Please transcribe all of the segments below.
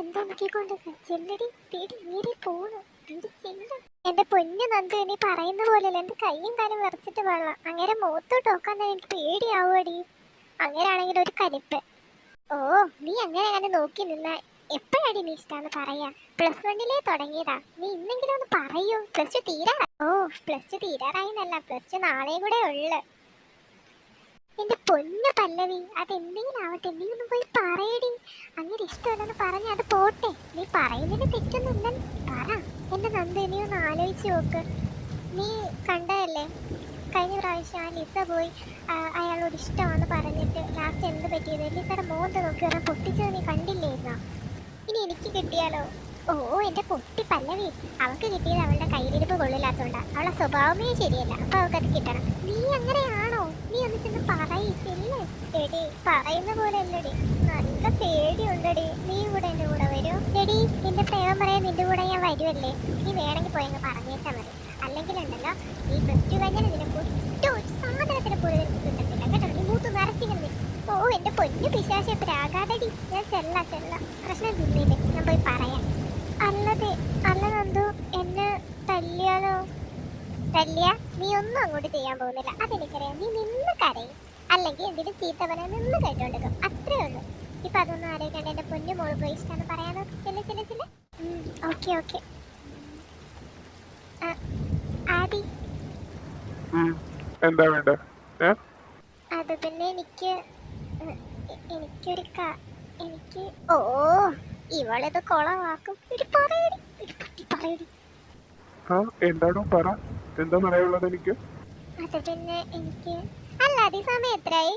എനിക്ക് കൊണ്ട് ചെല്ലടി പേടി വീടി പോണു. ചെല്ലു. എന്റെ പൊന്നു നന്ദു നീ പറയുന്ന പോലെയല്ല. എന്റെ കൈയും കാലും വിറച്ചിട്ട് വെള്ളം അങ്ങനെ മുഖത്തോട്ട് നോക്കാൻ എനിക്ക് പേടിയാവുമടി അങ്ങനെയാണെങ്കിൽ ഒരു കലിപ്പ്. ഓ നീ അങ്ങനെ അങ്ങനെ നോക്കി നിന്ന? എപ്പോഴാടി നീ ഇഷ്ടാന്ന് പറയാ? പ്ലസ് വണ്ണിലേ തുടങ്ങിയതാ. നീ ഇന്നെങ്കിലും ഒന്ന് പറയൂ. പ്ലസ് ടു തീരാറായി. ഓ പ്ലസ് ടു തീരാറായി എന്നല്ല. പ്ലസ് ടു നാളെയും കൂടെ ഉള്ളു. എന്റെ പൊന്നു പല്ലവി അതെന്തെങ്കിലും ആവട്ടെ നീ ഒന്ന് പോയി പറയടി. അങ്ങനെ ഇഷ്ടമല്ലെന്ന് പറഞ്ഞ അത് പോട്ടെ. നീ പറയുന്നതിന് തെറ്റൊന്നുമില്ല പറ. എന്റെ നന്ദി നീ ഒന്ന് ആലോചിച്ച് നോക്ക്. നീ കണ്ടതല്ലേ? കഴിഞ്ഞ പ്രാവശ്യം ആ ലിസ പോയി അയാളോട് ഇഷ്ടമാണെന്ന് പറഞ്ഞിട്ട് ലാസ്റ്റ് എന്ത് പറ്റിയത്? ലിസയുടെ മോന്ത നോക്കി പറഞ്ഞാൽ പൊട്ടിച്ചത് നീ കണ്ടില്ലായിരുന്നോ? ഇനി എനിക്ക് കിട്ടിയാലോ? ഓ എന്റെ പൊട്ടി പല്ലവി. അവൾക്ക് കിട്ടിയത് അവളുടെ കയ്യിലിരിപ്പ് കൊള്ളില്ലാത്തോണ്ടാ അവളുടെ സ്വഭാവമേ ശരിയല്ല. അപ്പൊ അവൾക്കത് കിട്ടണം. നീ അങ്ങനെയാണോ നീ ഒന്ന് ചെന്ന് പറയില്ലേ പറയുന്ന പോലെ അല്ലടി നല്ല പേടിയുണ്ടടി. നീ കൂടെ എന്റെ കൂടെ വരൂ. എടി നിന്റെ പ്രേമം പറയാൻ നിന്റെ കൂടെ ഞാൻ വരുമല്ലേ നീ വേണമെങ്കിൽ പോയങ്ങ് അങ്ങ് പറഞ്ഞേച്ചാ മതി. അല്ലെങ്കിൽ ഉണ്ടല്ലോ നീ പ്ലസ് ടു കഴിഞ്ഞാൽ ഒരു സാധനത്തിന് പോലും കിട്ടത്തില്ല കേട്ടോ നീ മൂത്ത് നിറച്ചിങ്ങനെ ഓ എന്റെ പൊന്നു പിശാശ പ്രാകാതടി ഞാൻ ചെല്ല ചെല്ല. പ്രശ്നം തിന്നില്ലേ ഞാൻ പോയി പറയാം. അല്ലതെ അല്ല നന്ദു എന്നെ തല്ലിയാലോ തല്ലിയ നീ ഒന്നും അങ്ങോട്ട് ചെയ്യാൻ പോകുന്നില്ല. അതെനിക്കറിയാം. നീ നിന്ന് കരയും. അല്ലെങ്കിൽ എന്തിനും ചീത്തവനെ നിന്ന് കേട്ടോണ്ടിരിക്കും. അത്രേ ഉള്ളൂ. ഇപ്പൊ അതൊന്നും ആലോചിക്കണ്ട എന്റെ പൊന്നു മോൾ പോയി ഇഷ്ടം പറയാനോ ചില ചില ചില ഓക്കെ ഓക്കെ. ആദി. എന്താ വേണ്ട? അത് പിന്നെ എനിക്ക് എനിക്കൊരു എനിക്ക് ഓ ഇവളിത് കൊളവാക്കും. ഒരു പറയടി ഒരു പറ്റി പറയടി എന്താണോ പറ. എന്താ പറയാനുള്ളത് എനിക്ക്? അത് പിന്നെ എനിക്ക് അല്ല അത് സമയം എത്രയായി?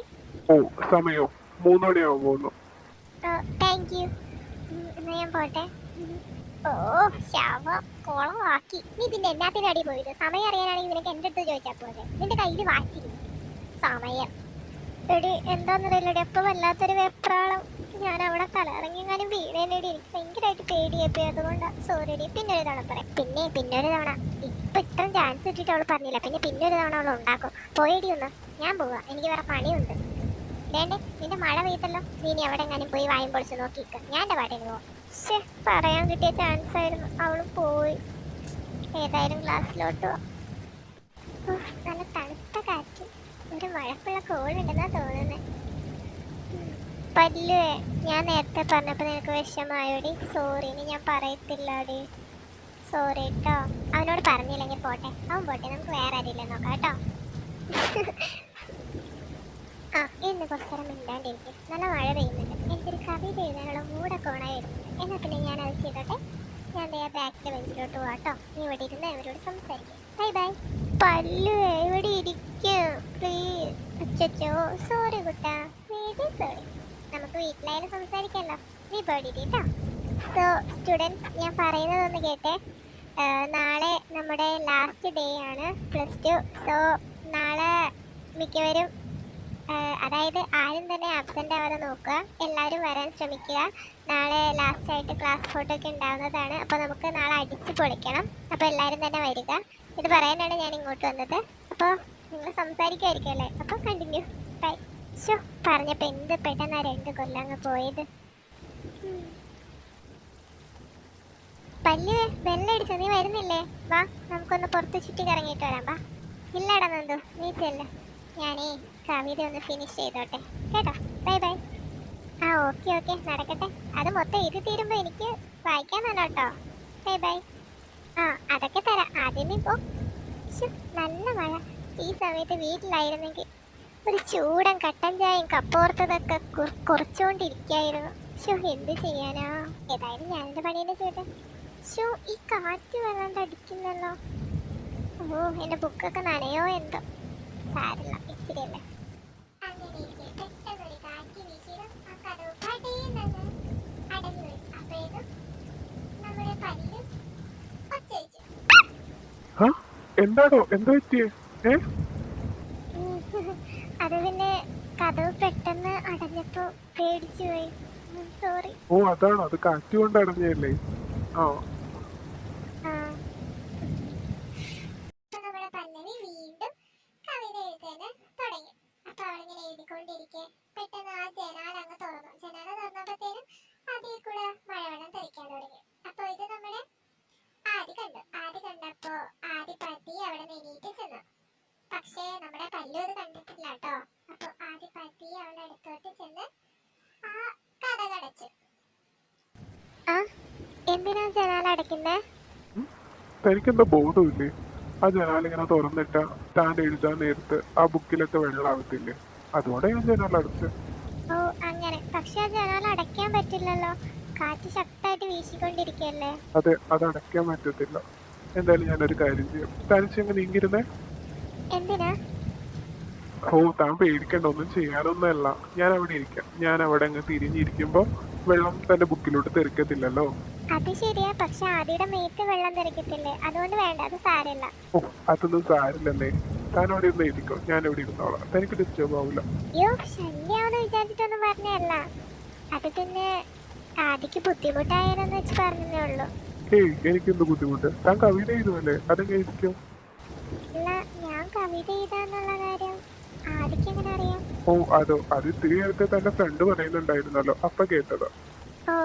ഓ സമയോ? മൂന്ന് മണിയാവും പോകുന്നു. താങ്ക് യു എന്നാ ഞാൻ പോട്ടെ. ഓ ശവ നീ പിന്നെ പോയത്? സമയം അറിയാനാണെങ്കിൽ നിനക്ക് എന്റെ അടുത്ത് ചോദിച്ചാൽ പോലെ നിന്റെ കയ്യിൽ സമയം. എടി എന്താന്നറിയില്ലടി അപ്പൊ വല്ലാത്തൊരു വെപ്രാളം. ഞാൻ അവിടെ കലറങ്ങിങ്ങാനും വീണേനടി എനിക്ക് ഭയങ്കരമായിട്ട് പേടിയായി അതുകൊണ്ടാ സോറിയടി. പിന്നെ ഒരു തവണ പറയാം. പിന്നെ പിന്നെ ഒരു തവണ ഇപ്പൊ ഇത്രയും ചാൻസ് കിട്ടിയിട്ട് അവൾ പറഞ്ഞില്ല. പിന്നെ പിന്നെ ഒരു തവണ അവൾ ഉണ്ടാക്കും. പോയടി ഒന്ന്. ഞാൻ പോവാ. എനിക്ക് വേറെ പണിയുണ്ട്. വേണ്ടേ? നിന്റെ മഴ പെയ്തല്ലോ? നീ ഇനി എവിടെ എങ്ങാനും പോയി വായും പൊളിച്ച് നോക്കിക്ക. ഞാൻ എന്റെ പാട്ടിന് പോവാം. പറയാൻ കിട്ടിയ ചാൻസ് ആയിരുന്നു. അവൾ പോയി. ഏതായാലും ക്ലാസ്സിലോട്ട് പോവാം. നല്ല തണുത്ത കാറ്റ്. ഒരു മഴക്കുള്ള കോളുണ്ടെന്നാ തോന്നുന്നത് പല്ലുവേ ഞാൻ നേരത്തെ പറഞ്ഞപ്പോൾ നിനക്ക് വിഷമായോടി സോറി ഇനി ഞാൻ പറയത്തില്ലാടി. സോറി കേട്ടോ അവനോട് പറഞ്ഞില്ലെങ്കിൽ പോട്ടെ. അവൻ പോട്ടെ നമുക്ക് വേറെ ആരെങ്കിലും നോക്കാം കേട്ടോ. ആ ഇന്ന് കുറച്ചേരം മിണ്ടാണ്ടിരിക്കും. നല്ല മഴ പെയ്യുന്നുണ്ട്. എനിക്കൊരു കവിത എഴുതാനുള്ള മൂടൊക്കെ ഓണായി വരുന്നുണ്ട് എന്നാൽ പിന്നെ ഞാൻ അത് ചെയ്തോട്ടെ? ഞാൻ ദേ ബാക്കിലെ ബെഞ്ചിലോട്ട് കേട്ടോ. നീ ഇവിടെ ഇരുന്ന് അവരോട് സംസാരിക്കും. ബൈ ബൈ പല്ലു ഇവിടെ ഇരിക്കും പ്ലീസ് അച്ചോ സോറി കുട്ടാ. വെരി സോറി വീട്ടിലായാലും സംസാരിക്കാമല്ലോ നീ പേടിയിട്ട് കേട്ടോ സോ സ്റ്റുഡൻസ് ഞാൻ പറയുന്നതൊന്ന് കേട്ടെ. നാളെ നമ്മുടെ ലാസ്റ്റ് ഡേ ആണ് പ്ലസ് ടു സോ നാളെ മിക്കവരും അതായത് ആരും തന്നെ ആബ്സെന്റ് ആവാതെ നോക്കുക. എല്ലാവരും വരാൻ ശ്രമിക്കുക. നാളെ ലാസ്റ്റ് ആയിട്ട് ക്ലാസ് ഫോട്ടോ ഒക്കെ ഉണ്ടാവുന്നതാണ്. അപ്പോൾ നമുക്ക് നാളെ അടിച്ച് പൊളിക്കണം. അപ്പോൾ എല്ലാവരും തന്നെ വരിക. ഇത് പറയാനാണ് ഞാൻ ഇങ്ങോട്ട് വന്നത്. അപ്പോൾ നിങ്ങൾ സംസാരിക്കുമായിരിക്കും അല്ലേ? അപ്പോൾ കണ്ടിന്യൂ ഷോ പറഞ്ഞപ്പോൾ എന്ത് പെട്ടെന്ന് രണ്ട് കൊല്ലം അങ്ങ് പോയത്. പല്ല് വെള്ളടിച്ചു നീ വരുന്നില്ലേ? വാ നമുക്കൊന്ന് പുറത്ത് ചുറ്റി കറങ്ങിയിട്ട് വരാം. വാ. ഇല്ലടാ നന്ദു നീ ഞാനേ കവിത ഒന്ന് ഫിനിഷ് ചെയ്തോട്ടെ. കേട്ടോ? Bye bye. ആ ഓക്കെ ഓക്കെ. നടക്കട്ടെ. അത് മൊത്തം എഴുതി തീരുമ്പോൾ എനിക്ക് വായിക്കാൻ തന്നെ കേട്ടോ. Bye bye. ആ അതൊക്കെ തരാം. ആദ്യമേ പോ. നല്ല മഴ. ഈ സമയത്ത് വീട്ടിലായിരുന്നെങ്കിൽ ഒരു ചൂടൻ കട്ടൻ ചായയും കപ്പോർത്തതൊക്കെ കുറ- കുറച്ചുകൊണ്ടിരിക്കായിരുന്നു ഷോ എന്ത് ചെയ്യാനാ? ഏതായാലും ഞാൻ എന്റെ പണീന്റെ ചേട്ടൻ ഷോ ഈ കാറ്റ് വല്ലാണ്ട് അടിക്കുന്നല്ലോ? ഓ എന്റെ ബുക്കൊക്കെ നനയോ എന്തോ? സാരല്ല ഇച്ചിരിയല്ലേ. എന്താണോ എന്താ പറ്റിയേ? കാറ്റ് വീശിയതും ആ കതവ് പടേന്നങ്ങ് അടഞ്ഞു പോയി. അപ്പോഴേക്കും നമ്മുടെ പല്ല് ഒച്ച വെച്ചു. ആ എന്താണോ എന്താ പറ്റിയേ ഏ അത് പിന്നെ കതവ് പെട്ടെന്ന് അടഞ്ഞപ്പോ പേടിച്ചു പോയി. സോറി ഓ അതാണോ. അത് കാറ്റ് കൊണ്ട് അടഞ്ഞല്ലേ ആ അപ്പൊ നമ്മുടെ പല്ലവി വീണ്ടും കവിത എഴുതാന് തുടങ്ങി അപ്പൊ അവളിങ്ങനെ എഴുതിക്കൊണ്ടിരിക്കെ പെട്ടെന്ന് ആ ജനാല അങ്ങ് തുറന്നു ജനാല തുറന്നപ്പോഴത്തേനും അതിൽ കൂടെ മഴവെള്ളം തെറിക്കാൻ എന്തിനാ ജനാല അടയ്ക്കുന്നേ? തനിക്കെന്താ ബോധമില്ലേ ആ ജനാലിങ്ങനെ തുറന്നിട്ട താൻ എഴുതാൻ നേരത്ത് ആ ബുക്കിലൊക്കെ വെള്ളമാവത്തില്ലേ അതോടെ ഞാൻ ജനാല അടച്ച്. ഓ അങ്ങനെ. പക്ഷെ ആ ജനാല അടയ്ക്കാൻ പറ്റില്ലല്ലോ. കാറ്റ് ശക്തമായിട്ട് വീശിക്കൊണ്ടിരിക്കുകയല്ലേ? അതെ അത് അടയ്ക്കാൻ പറ്റത്തില്ല. എന്തായാലും ഞാനൊരു കാര്യം ചെയ്യാം. തനിച്ചെങ്ങനെ നീങ്ങിരുന്നേ എന്തിനാ? ഓ താൻ പേടിക്കണ്ട. ഒന്നും ചെയ്യാനൊന്നുമല്ല. ഞാൻ അവിടെ ഇരിക്കാം. ഞാൻ അവിടെ അങ്ങ് തിരിഞ്ഞിരിക്കുമ്പോ വെള്ളം തന്റെ ബുക്കിലോട്ട് തെറിക്കത്തില്ലല്ലോ. അത് ശരിയാ. പക്ഷെ ആദിയുടെ മേത്ത് വെള്ളം തെറിക്കത്തില്ലേ? അതുകൊണ്ട് വേണ്ട അത് സാരമില്ല. ഓ അതൊന്നും സാരില്ലല്ലേ താൻ അവിടെ ഇരുന്ന് എഴുതിക്കോ. ഞാൻ ഇവിടെ ഇരുന്നോളാം തനിക്ക് ഡിസ്റ്റർബ് ആവില്ല അയ്യോ ശല്യാവെന്ന് വിചാരിച്ചിട്ടൊന്നും പറഞ്ഞല്ല. അത് പിന്നെ ആദിക്ക് ബുദ്ധിമുട്ടായാലെന്ന് വെച്ച് പറഞ്ഞതേ ഉള്ളൂ. ഏയ് എനിക്ക് എന്ത് ബുദ്ധിമുട്ട്? താൻ കവിത എഴുതുമല്ലേ അതെങ്ങനെ എഴുതിക്കോ? അല്ല ഞാൻ കവിത എഴുതാന്നുള്ള കാര്യം ആദിക്ക് എങ്ങനെ അറിയാം? ഓ അതോ അത് ഇത്തിരി നേരത്തെ തന്റെ ഫ്രണ്ട് പറയുന്നുണ്ടായിരുന്നല്ലോ. അപ്പൊ കേട്ടതാ. ഓ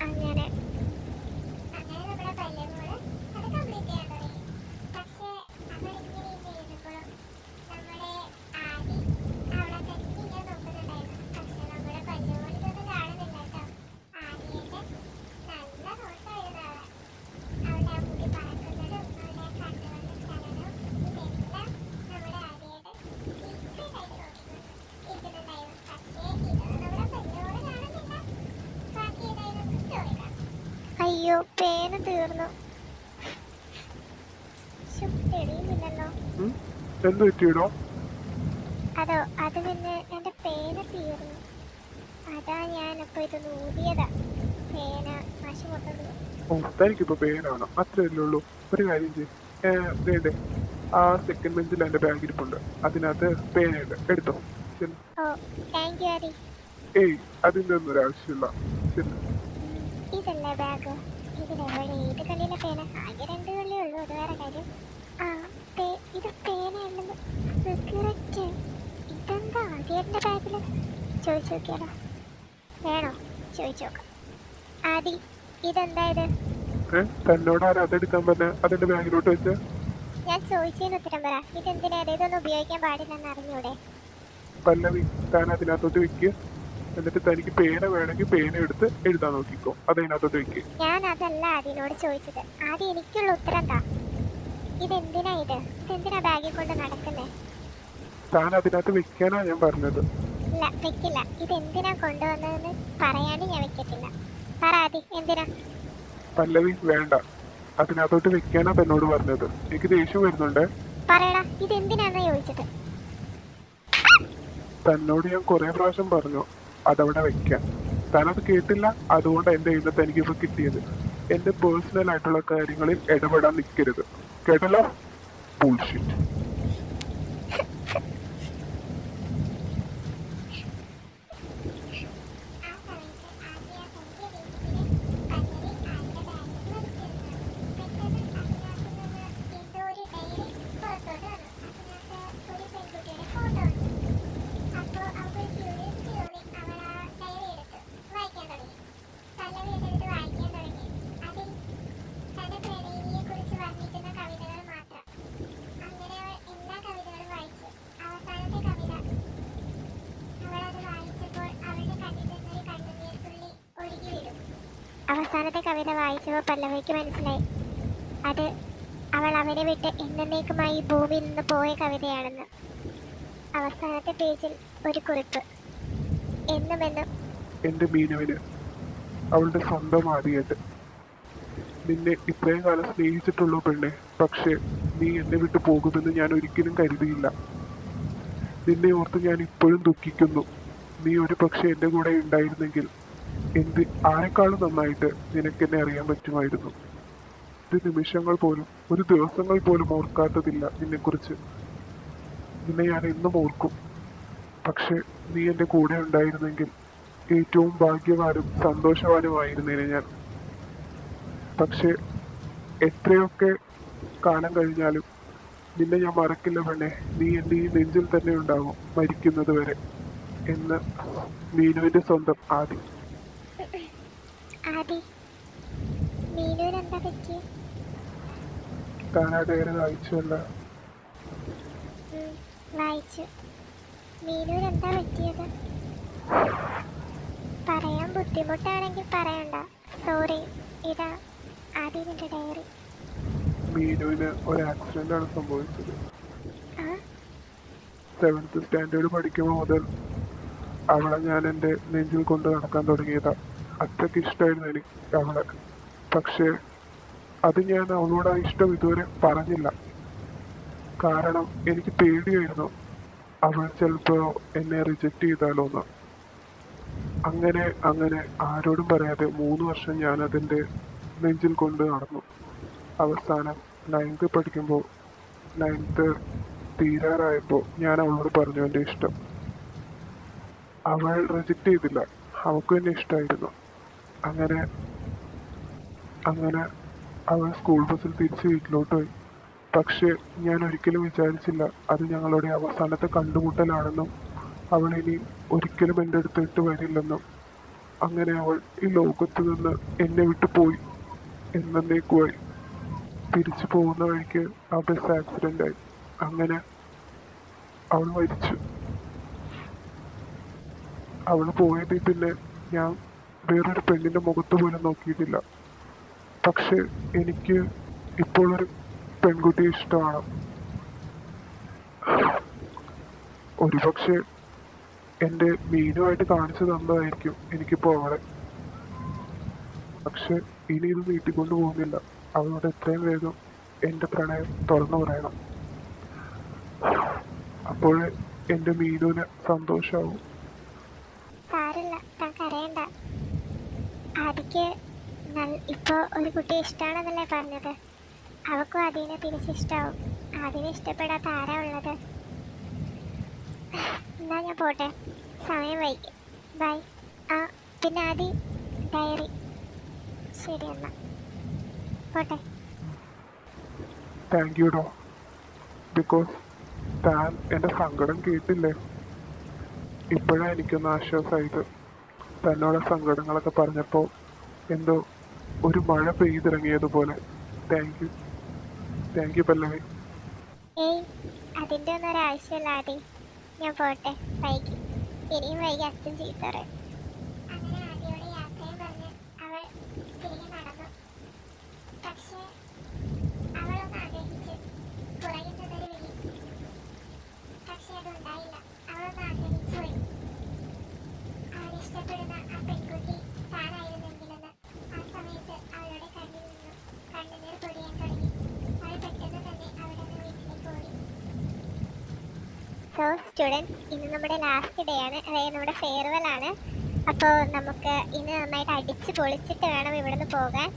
അങ്ങനെ നമ്മുടെ പല്ലവോട് അത് കംപ്ലീറ്റ് ചെയ്യാൻ തുടങ്ങി പക്ഷേ അവളിങ്ങനെ ചെയ്തപ്പോഴും നമ്മുടെ ആദി അവളെ തന്നെ ഇങ്ങനെ നോക്കുന്നുണ്ടായിരുന്നു പക്ഷെ നമ്മുടെ പല്ലവോട് ഇതൊന്നും കാണുന്നില്ല കേട്ടോ ആദിയുടെ നല്ല നോട്ടായിരുന്നു അവളെ അവളുടെ ആ മുടി പറക്കുന്നതും അവളുടെ ആ കണ്ണുകളുടെ ചലനവും ഇതെല്ലാം നമ്മുടെ ആദിയുടെ സീക്രട്ടായിട്ട് നോക്കിക്കൊണ്ട് ഇരിക്കുന്നുണ്ടായിരുന്നു പക്ഷേ ഇതൊന്നും നമ്മുടെ പല്ലവോട് കാണുന്നില്ല ബാക്കി ഏതായാലും സ്റ്റോറി കാണാം അയ്യോ പേന തീർന്നു ശ്ശോ, തെളിയുന്നില്ലല്ലോ ഉം? എന്ത് പറ്റിയിടോ? അതോ അത് പിന്നെ എന്റെ പേന തീർന്നു. അതാ ഞാൻ അപ്പൊ ഇത് ഊതിയതാ പേന മാഷ് മൊത്തം ഓ തനിക്കിപ്പോ പേരാണോ അത്രയല്ലേ ഉള്ളൂ. ഒരു കാര്യം ചെയ്യ്. ആ സെക്കൻഡ് ബെഞ്ചിൽ എന്റെ ബാഗ് ഇരിപ്പുണ്ട്. അതിനകത്ത് പേനയുണ്ട്. എടുത്തോ. ഏയ് അതിന്റെ ഒന്നും ഒരാവശ്യമില്ല ഇതല്ലേ ബാഗ് ഇതിലെവിടെ ഏത് കളിയിലെ പേന? ആകെ രണ്ട് ഉള്ളൂ. അത് വേറെ കാര്യം. ആ ഇത് പേനയല്ലെന്ന് സിഗരറ്റ് ഇതെന്താ ആദ്യന്റെ ബാഗിൽ? ചോദിച്ചു നോക്കിയാലോ? വേണോ? ചോദിച്ചു നോക്കാം. ആദി ഇതെന്താ ഇത്? ഏഹ് തന്നോട് ആരാ അതെടുക്കാൻ പറഞ്ഞ അതിന്റെ ബാഗിലോട്ട് വെച്ച്. ഞാൻ ചോദിച്ചതിന് ഉത്തരം പറ. ഇതെന്തിനാ ഇതൊന്നും ഉപയോഗിക്കാൻ പാടില്ലെന്ന് അറിഞ്ഞൂടെ? പല്ലവി താൻ അതിനകത്തോട്ട് വെക്കുക എന്നിട്ട് തനിക്ക് പേന വേണമെങ്കിൽ പേന എടുത്ത് എഴുതാൻ നോക്കിക്കോ. അതിനകത്തോട്ട് വെക്കുക ഞാൻ അതല്ല ആദിനോട് ചോദിച്ചത്. ആദ്യം എനിക്കുള്ള ഉത്തരം താ ഇതെന്തിനാ ഇത്? ഇതെന്തിനാ ബാഗിൽ കൊണ്ട് നടക്കുന്നേ? താൻ അതിനകത്ത് വെക്കാനാ ഞാൻ പറഞ്ഞത്. ഇല്ല വെക്കില്ല ഇതെന്തിനാ കൊണ്ടുവന്നതെന്ന് പറയാനും ഞാൻ വെക്കത്തില്ല പറ ആദി എന്തിനാ? പല്ലവി വേണ്ട. അതിനകത്തോട്ട് വെക്കാനാ തന്നോട് പറഞ്ഞത്. എനിക്ക് ദേഷ്യം വരുന്നുണ്ട്. പറയടാ ഇതെന്തിനാന്നാ ചോദിച്ചത്? തന്നോട് ഞാൻ കുറെ പ്രാവശ്യം പറഞ്ഞു അതവിടെ വെക്കാൻ. താനത് കേട്ടില്ല അതുകൊണ്ട് എന്റെ ഇന്നത്തെ എനിക്കിപ്പോ കിട്ടിയത്. എന്റെ പേഴ്സണൽ ആയിട്ടുള്ള കാര്യങ്ങളിൽ ഇടപെടാൻ നിൽക്കരുത് കേട്ടല്ലോ ബുൾഷിറ്റ് ആ സമയത്ത് ആദ്യ ആ വലിയ വീട്ടിൽ പല്ലവി ആദ്യ ബാഗിൽ വലിച്ചിരുന്നു പെട്ടെന്ന് അതിനകത്ത് നിന്ന് എന്തോ ഒരു ഡയറി പുറത്തോട്ട് വന്നു അതിനകത്ത് ഒരു പെൺകുട്ടിയുടെ ഫോട്ടോ ഉണ്ട് അപ്പോ അവൾക്ക് ക്യൂരിയോസിറ്റി തോന്നി അവൾ ആ ഡയറി എടുത്ത് വായിക്കാൻ തുടങ്ങി പല്ലവി അതെടുത്ത് വായിക്കാൻ തുടങ്ങി അതിൽ തന്റെ പ്രണയിനിയെ കുറിച്ച് വർണിക്കുന്ന കവിതകൾ മാത്രം അങ്ങനെ അവൾ എല്ലാ കവിതകളും വായിച്ചു അവസാനത്തെ കവിത അവളത് വായിച്ചപ്പോൾ അവളുടെ കണ്ണിൽ നിന്നൊരു കണ്ണുനീർ തുള്ളി ഒഴുകി വീഴും അവസാനത്തെ കവിത വായിച്ചപ്പോൾ പല്ലവയ്ക്ക് മനസ്സിലായി. അത് അവൾ അവനെ വിട്ട് എന്നേക്കുമായി ഭൂമിയിൽ നിന്ന് പോയ കവിതയാണെന്ന്. അവസാനത്തെ പേജിൽ ഒരു കുറിപ്പ്. എന്നുമെന്നും എന്റെ മീനുവിന് അവളുടെ സ്വന്തം ആദ്യമായിട്ട്. നിന്നെ ഇത്രയും കാലം സ്നേഹിച്ചിട്ടുള്ളൂ പെണ്ണെ പക്ഷേ നീ എന്നെ വിട്ട് പോകുമെന്ന് ഞാൻ ഒരിക്കലും കരുതിയില്ല. നിന്നെ ഓർത്ത് ഞാൻ ഇപ്പോഴും ദുഃഖിക്കുന്നു. നീ ഒരു പക്ഷെ എന്റെ കൂടെ ഉണ്ടായിരുന്നെങ്കിൽ എന്ത് ആരെക്കാളും നന്നായിട്ട് നിനക്കെന്നെ അറിയാൻ പറ്റുമായിരുന്നു. ഒരു നിമിഷങ്ങൾ പോലും ഒരു ദിവസങ്ങൾ പോലും ഓർക്കാത്തതില്ല നിന്നെക്കുറിച്ച്. നിന്നെ ഞാൻ എന്നും ഓർക്കും. പക്ഷെ നീ എന്റെ കൂടെ ഉണ്ടായിരുന്നെങ്കിൽ ഏറ്റവും ഭാഗ്യവാനും സന്തോഷവാനുമായിരുന്നേനെ ഞാൻ. പക്ഷെ എത്രയൊക്കെ കാലം കഴിഞ്ഞാലും നിന്നെ ഞാൻ മറക്കില്ല പെണ്ണെ. നീ എന്റെ ഈ നെഞ്ചിൽ തന്നെ ഉണ്ടാവും മരിക്കുന്നത് വരെ എന്ന് നീനുവിന്റെ സ്വന്തം ആദി ആദി മീനുവിന് എന്താ പറ്റി താനാ ഡയറി വായിച്ചല്ല വായിച്ചു. മീനുവിന് എന്താ പറ്റിയത്? പറയാൻ ബുദ്ധിമുട്ടാണെങ്കിൽ പറയണ്ട. സോറി ഇതാ ആദ്യമിന്റെ ഡയറി മീനുവിന് ഒരു ആക്സിഡന്റ് ആണ് സംഭവിച്ചത്. സെവൻത്ത് സ്റ്റാൻഡേർഡ് പഠിക്കുമ്പോൾ മുതൽ അവളെ ഞാൻ എന്റെ നെഞ്ചിൽ കൊണ്ട് നടക്കാൻ തുടങ്ങിയതാ. അത്രയ്ക്ക് ഇഷ്ടമായിരുന്നു എനിക്ക് അവളെ. പക്ഷേ അത് ഞാൻ അവളോട് ആ ഇഷ്ടം ഇതുവരെ പറഞ്ഞില്ല. കാരണം എനിക്ക് പേടിയായിരുന്നു. അവൾ ചിലപ്പോൾ എന്നെ റിജക്റ്റ് ചെയ്താലോ എന്ന് അങ്ങനെ അങ്ങനെ ആരോടും പറയാതെ മൂന്ന് വർഷം ഞാൻ അതിന്റെ നെഞ്ചിൽ കൊണ്ട് നടന്നു. അവസാനം നയൻത്ത് പഠിക്കുമ്പോൾ നയൻത്ത് തീരാറായപ്പോൾ ഞാൻ അവളോട് പറഞ്ഞു എന്റെ ഇഷ്ടം. അവൾ റിജക്റ്റ് ചെയ്തില്ല. അവൾക്കും എന്നെ ഇഷ്ടമായിരുന്നു അങ്ങനെ അങ്ങനെ അവൾ സ്കൂൾ ബസ്സിൽ തിരിച്ച് പോയി പക്ഷേ ഞാൻ ഒരിക്കലും വിചാരിച്ചില്ല അത് ഞങ്ങളുടെ അവസാനത്തെ കണ്ടുമുട്ടലാണെന്നും അവൾ ഇനി ഒരിക്കലും എന്റെ അടുത്തിട്ട് വരില്ലെന്നും. അങ്ങനെ അവൾ ഈ ലോകത്ത് നിന്ന് എന്നെ വിട്ടു പോയി എന്നേക്കുമായി തിരിച്ചു പോകുന്ന വഴിക്ക് ആ ബസ് ആക്സിഡന്റ് ആയി. അങ്ങനെ അവൾ മരിച്ചു. അവൾ പോയതിൽ പിന്നെ ഞാൻ വേറൊരു പെണ്ണിന്റെ മുഖത്ത് പോലും നോക്കിയിട്ടില്ല. പക്ഷെ എനിക്ക് ഇപ്പോൾ ഒരു പെൺകുട്ടിയെ ഇഷ്ടമാണ്. ഒരുപക്ഷെ എന്റെ മീനുമായിട്ട് കാണിച്ചു തന്നതായിരിക്കും എനിക്കിപ്പോൾ അവളെ. പക്ഷെ ഇനി ഇത് നീട്ടിക്കൊണ്ടു പോകുന്നില്ല. അവളോട് എത്രയും വേഗം എന്റെ പ്രണയം തുറന്നു പറയണം. അപ്പോഴേ എന്റെ മീനുവിന് സന്തോഷമാവും സാരല്ല കരയണ്ട. ഇപ്പോ ഒരു കുട്ടി ഇഷ്ടമാണെന്നല്ലേ പറഞ്ഞത്? അവക്കും അതിനെ തിരിച്ചിഷ്ടാവും അതിനെ ഇഷ്ടപ്പെടാത്ത ആരാ ഉള്ളത്? എന്നാ ഞാൻ പോട്ടെ. സമയം വൈകി. ബൈ. ആ പിന്നെ ആദി ഡയറി. ശരി എന്നാ. പോട്ടെ. Thank you Dr. ബിക്കോസ് താൻ എന്റെ സങ്കടം കേട്ടില്ലേ? ഇപ്പോഴാണ് എനിക്കൊന്ന് ആശ്വാസമായത് തന്നോട് സങ്കടങ്ങളൊക്കെ പറഞ്ഞപ്പോൾ എന്തോ ഒരു മഴ പെയ്തിറങ്ങിയതുപോലെ. Thank you thank you Pallavi. ഏയ് അതിന്റെ ഒന്നും ഒരാവശ്യമില്ല ഞാൻ പോട്ടെ വൈകി. ഇനിയും വൈകി അച്ഛൻ ചീത്ത പറയും അങ്ങനെ ആദിയോട് യാത്രയും പറഞ്ഞ് അവൾ തിരികെ നടന്നു പക്ഷേ അവളൊന്ന് ആഗ്രഹിച്ച് പുറകിൽ നിന്നൊരു വിളി പക്ഷേ അതുണ്ടായില്ല അവളൊന്ന് ആഗ്രഹിച്ചു പോയി അവൾ ഇഷ്ടപ്പെടുന്ന ആ പെൺകുട്ടി താനായിരുന്നെങ്കിലെന്ന് ആ സമയത്ത് അവളുടെ കണ്ണിൽ നിന്നും കണ്ണുനീർ പൊടിയാൻ തുടങ്ങി അവൾ പെട്ടെന്ന് തന്നെ അവിടെ നിന്ന് വീട്ടിലേക്ക് ഓടി സോ സ്റ്റുഡൻസ് ഇന്ന് നമ്മുടെ ലാസ്റ്റ് ഡേ ആണ്. അതായത് നമ്മുടെ ഫെയർവെൽ ആണ്. അപ്പോൾ നമുക്ക് ഇന്ന് നന്നായിട്ട് അടിച്ച് പൊളിച്ചിട്ട് വേണം ഇവിടുന്ന് പോകാൻ.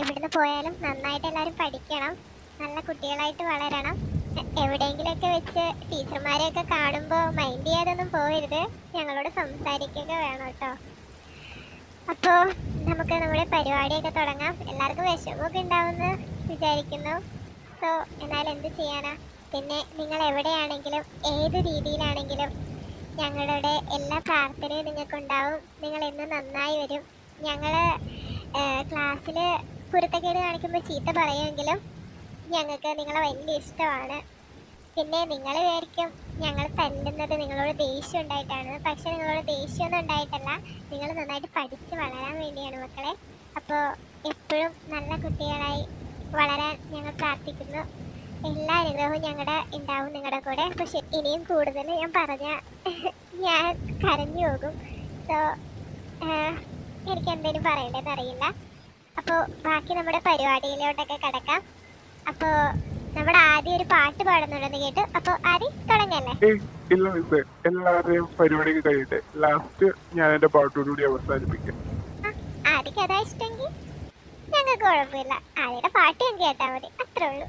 ഇവിടുന്ന് പോയാലും നന്നായിട്ട് എല്ലാവരും പഠിക്കണം. നല്ല കുട്ടികളായിട്ട് വളരണം. എവിടെയെങ്കിലൊക്കെ വെച്ച് ടീച്ചർമാരെയൊക്കെ കാണുമ്പോൾ മൈൻഡ് ചെയ്യാതൊന്നും പോകരുത് ഞങ്ങളോട് സംസാരിക്കുക വേണം കേട്ടോ. അപ്പോൾ നമുക്ക് നമ്മുടെ പരിപാടിയൊക്കെ തുടങ്ങാം. എല്ലാവർക്കും വിഷമമൊക്കെ ഉണ്ടാവുമെന്ന് വിചാരിക്കുന്നു. സോ എന്നാൽ എന്ത് ചെയ്യാനാ? പിന്നെ നിങ്ങൾ എവിടെയാണെങ്കിലും ഏത് രീതിയിലാണെങ്കിലും ഞങ്ങളുടെ എല്ലാ പ്രാർത്ഥനയും നിങ്ങൾക്കുണ്ടാവും. നിങ്ങൾ എന്നും നന്നായി വരും. ഞങ്ങൾ ക്ലാസ്സിൽ കുരുത്തക്കേട് കാണിക്കുമ്പോൾ ചീത്ത പറയുമെങ്കിലും ഞങ്ങൾക്ക് നിങ്ങളെ വലിയ ഇഷ്ടമാണ്. പിന്നെ നിങ്ങൾ വിചാരിക്കും ഞങ്ങൾ തല്ലുന്നത് നിങ്ങളോട് ദേഷ്യം ഉണ്ടായിട്ടാണ്. പക്ഷേ നിങ്ങളോട് ദേഷ്യമൊന്നും ഉണ്ടായിട്ടല്ല. നിങ്ങൾ നന്നായിട്ട് പഠിച്ച് വളരാൻ വേണ്ടിയാണ് മക്കളെ. അപ്പോൾ എപ്പോഴും നല്ല കുട്ടികളായി വളരാൻ ഞങ്ങൾ പ്രാർത്ഥിക്കുന്നു. എല്ലാ അനുഗ്രഹവും ഞങ്ങളുടെ ഉണ്ടാവും നിങ്ങളുടെ കൂടെ. പക്ഷെ ഇനിയും കൂടുതൽ ഞാൻ പറഞ്ഞ ഞാൻ കരഞ്ഞു പോകും. സോ എനിക്ക് എന്തേലും പറയേണ്ടതെന്ന് അറിയില്ല. അപ്പോൾ ബാക്കി നമ്മുടെ പരിപാടിയിലോട്ടൊക്കെ കിടക്കാം. അപ്പോൾ നമ്മുടെ ആദ്യം ഒരു പാട്ട് പാടുന്നുണ്ടെന്ന് കേട്ടു. അപ്പോൾ ആദ്യം തുടങ്ങല്ലേ? ഇല്ല മിസ്സേ എല്ലാവരുടെയും പരിപാടിയൊക്കെ കഴിയട്ടെ ലാസ്റ്റ് ഞാൻ എന്റെ പാട്ടോടുകൂടി അവസാനിപ്പിക്കാം. ആദ്യം അതാ ഇഷ്ടമെങ്കിൽ ഞങ്ങൾക്ക് കുഴപ്പമില്ല. ആദ്യയുടെ പാട്ട് ഞാൻ കേട്ടാൽ മതി. അത്രേ ഉള്ളൂ.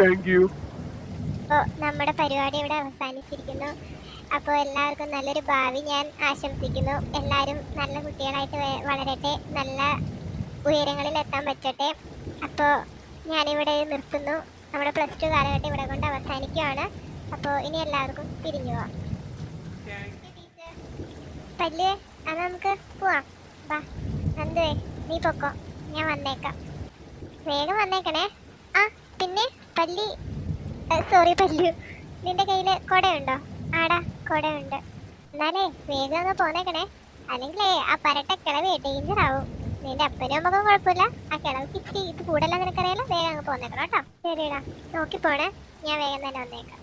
താങ്ക് യു നമ്മുടെ പരിപാടി ഇവിടെ അവസാനിച്ചിരിക്കുന്നു. അപ്പോൾ എല്ലാവർക്കും നല്ലൊരു ഭാവി ഞാൻ ആശംസിക്കുന്നു. എല്ലാവരും നല്ല കുട്ടികളായിട്ട് വളരട്ടെ. നല്ല ഉയരങ്ങളിൽ എത്താൻ പറ്റട്ടെ. അപ്പോൾ ഞാനിവിടെ നിർത്തുന്നു. നമ്മുടെ പ്ലസ് ടു കാലഘട്ടം ഇവിടെ കൊണ്ട് അവസാനിക്കുകയാണ്. അപ്പോൾ ഇനി എല്ലാവർക്കും പിരിഞ്ഞു പോവാം. അത് നമുക്ക് പോവാം. വാ നന്ദുവേ നീ പൊക്കോ. ഞാൻ വന്നേക്കാം. വേഗം വന്നേക്കണേ. ആ പിന്നെ പല്ലി സോറി പല്ലു. നിന്റെ കയ്യിൽ കൊടയുണ്ടോ? ആടാ കൊടയുണ്ട്. എന്നാലേ വേഗം ഒന്ന് പോന്നേക്കണേ. അല്ലെങ്കിലേ ആ പരട്ട കിളവേ ഡേഞ്ചർ ആവും നിന്റെ അപ്പനും അമ്മക്കും കുഴപ്പമില്ല. ആ കിളവ് കിട്ടി. ഇത് കൂടല്ല നിനക്കറിയാലോ. വേഗം അങ്ങ് പോന്നേക്കണം കേട്ടോ. ശരിടാ നോക്കി പോണേ ഞാൻ വേഗം തന്നെ വന്നേക്കാം.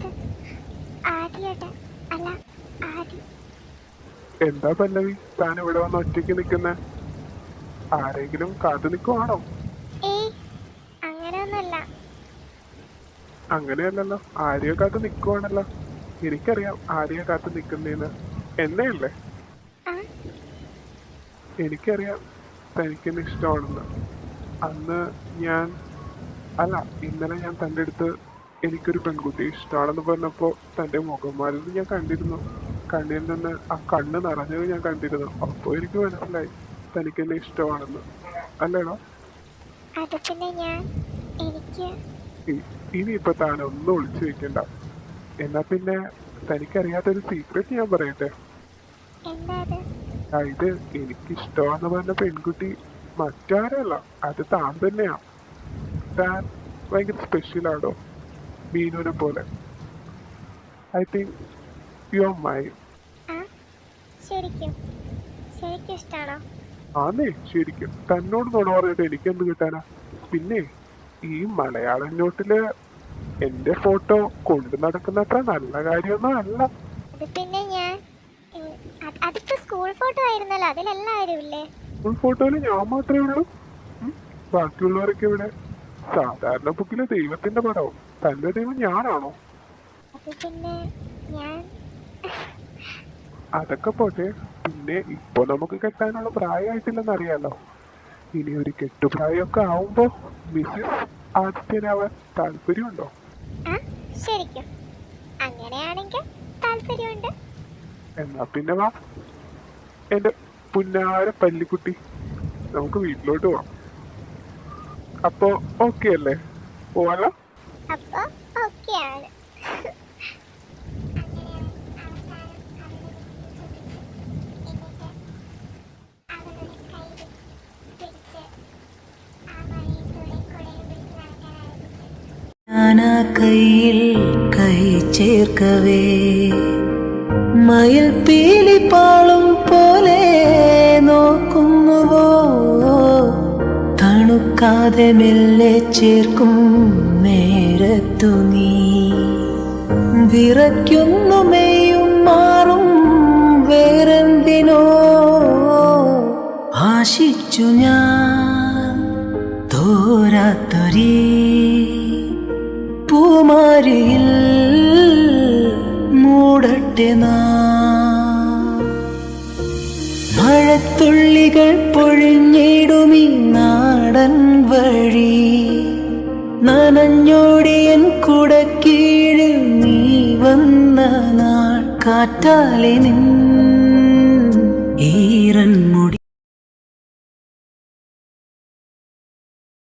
ആരാത് ആദ്യമായിട്ട് അല്ല ആദി എന്താ പല്ലവി? താൻ ഇവിടെ വന്ന് ഒറ്റയ്ക്ക് നിൽക്കുന്ന? ആരെങ്കിലും കാത്തു നിൽക്കുവാണോ? ഏയ് അങ്ങനെയൊന്നുമല്ല. അങ്ങനെയല്ലല്ലോ. ആര്യ കാത്ത് നിൽക്കുവാണല്ലോ. എനിക്കറിയാം ആര്യ കാത്തു നിൽക്കുന്നേന്ന്. എന്നെയല്ലേ? എനിക്കറിയാം തനിക്കെന്നെ ഇഷ്ടമാണെന്ന്. അന്ന് ഞാൻ അല്ല ഇന്നലെ ഞാൻ തന്റെ അടുത്ത് എനിക്കൊരു പെൺകുട്ടി ഇഷ്ടമാണെന്ന് പറഞ്ഞപ്പോൾ തന്റെ മുഖമാലിൽ ഞാൻ കണ്ടിരുന്നു. കണ്ണിൽ നിന്ന് ആ കണ്ണ് നിറഞ്ഞത് ഞാൻ കണ്ടിരുന്നു. അപ്പോൾ എനിക്ക് മനസ്സിലായി തനിക്ക് എന്നെ ഇഷ്ടമാണെന്ന്. അല്ലേടോ? അത് പിന്നെ ഞാൻ? എനിക്ക്? ഇ- ഇനിയിപ്പോ താൻ ഒന്നും ഒളിച്ചു വെക്കണ്ട. എന്നാ പിന്നെ തനിക്കറിയാത്തൊരു സീക്രട്ട് ഞാൻ പറയട്ടെ? അതായത് എനിക്ക് ഇഷ്ടമാന്ന് പറഞ്ഞ പെൺകുട്ടി മറ്റാരല്ല. അത് താൻ തന്നെയാ. താൻ ഭയങ്കര സ്പെഷ്യൽ ആണോ മീനുവിനെ പോലെ I think you are my ശരിക്കും. ശരിക്കും ഇഷ്ടമാണോ ആന്നേ ശരിക്കും. തന്നോട് നുണ പറഞ്ഞിട്ട് എനിക്ക് എന്ത് കിട്ടാനാ? പിന്നെ ഈ മലയാളം നോട്ടിൽ എന്റെ ഫോട്ടോ കൊണ്ടു നടക്കുന്ന അത്ര നല്ല കാര്യമൊന്നും അല്ല. അത് പിന്നെ ഞാൻ അതിപ്പോ സ്കൂൾ ഫോട്ടോ ആയിരുന്നല്ലോ അതിലെല്ലാവരും ഇല്ലേ ഫുൾ ഫോട്ടോയിൽ ഞാൻ മാത്രമേ ഉള്ളൂ. ബാക്കിയുള്ളവരൊക്കെ ഇവിടെ സാധാരണ ബുക്കിലെ ദൈവത്തിന്റെ പടവും. തന്റെ ദൈവം ഞാനാണോ? പിന്നെ ഞാൻ. അതൊക്കെ പോട്ടെ. പിന്നെ ഇപ്പൊ നമുക്ക് കെട്ടാനുള്ള പ്രായമായിട്ടില്ലെന്ന് അറിയാലോ ഇനി ഒരു കെട്ടുപ്രായമൊക്കെ ആവുമ്പോ മിസ്സിസ് ആദിത്യനാവാൻ താല്പര്യമുണ്ടോ? ശരിക്കും. അങ്ങനെയാണെങ്കിൽ താല്പര്യമുണ്ട്. എന്നാ പിന്നെ വാ. എന്റെ പുന്നാര പല്ലിക്കുട്ടി നമുക്ക് വീട്ടിലോട്ട് പോവാം. അപ്പോ ഓക്കെ അല്ലേ? പോവാലോ? അപ്പൊ ഓക്കെയാണ്. ഞാനാ കയ്യിൽ കൈ ചേർക്കവേ. മയിൽ പീലിപ്പാളും പോലെ നോക്കുന്നുവോ? തണുക്കാതെ മെല്ലെ ചേർക്കും നേരത്തു നീ വിറയ്ക്കുന്നു മെയ്യും മാറും വേറെന്തിനോ. ആശിച്ചു ഞാൻ തോരാത്തൊരീ പൂമാരിയിൽ മൂടട്ടെ മഴത്തുള്ളികൾ പൊഴിഞ്ഞിടുമീ നാടൻ വഴി. നനഞ്ഞോടിയൻ കാറ്റാലെ നിൻ ഈറൻ